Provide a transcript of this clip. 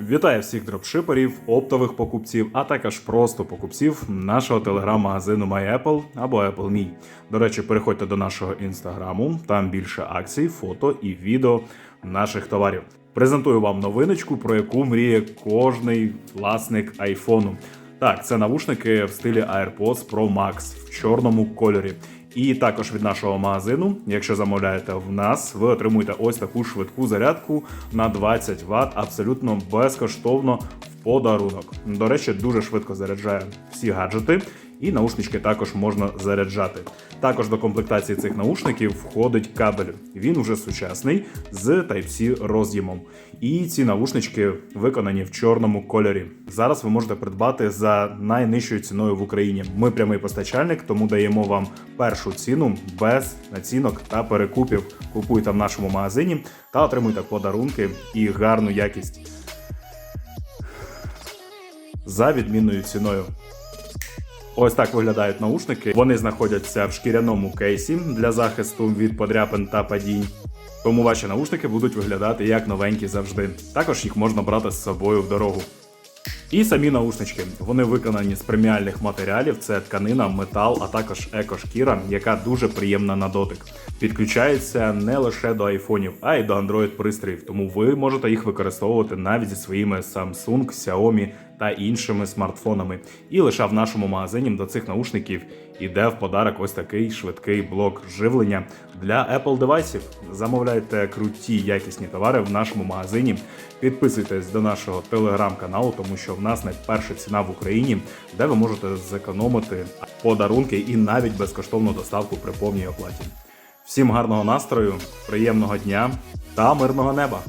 Вітаю всіх дропшиперів, оптових покупців, а також просто покупців нашого телеграм-магазину MyApple або Apple Me. До речі, переходьте до нашого інстаграму, там більше акцій, фото і відео наших товарів. Презентую вам новиночку, про яку мріє кожний власник айфону. Так, це навушники в стилі AirPods Pro Max в чорному кольорі. І також від нашого магазину, якщо замовляєте в нас, ви отримуєте ось таку швидку зарядку на 20 Вт абсолютно безкоштовно в подарунок. До речі, дуже швидко заряджає всі гаджети, і наушнички також можна заряджати. Також до комплектації цих наушників входить кабель. Він уже сучасний з Type-C роз'ємом. І ці наушнички виконані в чорному кольорі. Зараз ви можете придбати за найнижчою ціною в Україні. Ми прямий постачальник, тому даємо вам першу ціну без націнок та перекупів. Купуйте в нашому магазині та отримуйте подарунки і гарну якість за відмінною ціною. Ось так виглядають наушники. Вони знаходяться в шкіряному кейсі для захисту від подряпин та падінь. Тому ваші наушники будуть виглядати як новенькі завжди. Також їх можна брати з собою в дорогу. І самі наушнички. Вони виконані з преміальних матеріалів: це тканина, метал, а також екошкіра, яка дуже приємна на дотик. Підключається не лише до айфонів, а й до Android пристроїв. Тому ви можете їх використовувати навіть зі своїми Samsung, Xiaomi та іншими смартфонами. І лише в нашому магазині до цих наушників іде в подарок ось такий швидкий блок живлення для Apple девайсів. Замовляйте круті якісні товари в нашому магазині. Підписуйтесь до нашого телеграм-каналу, тому що в нас найперша ціна в Україні, де ви можете зекономити подарунки і навіть безкоштовну доставку при повній оплаті. Всім гарного настрою, приємного дня та мирного неба!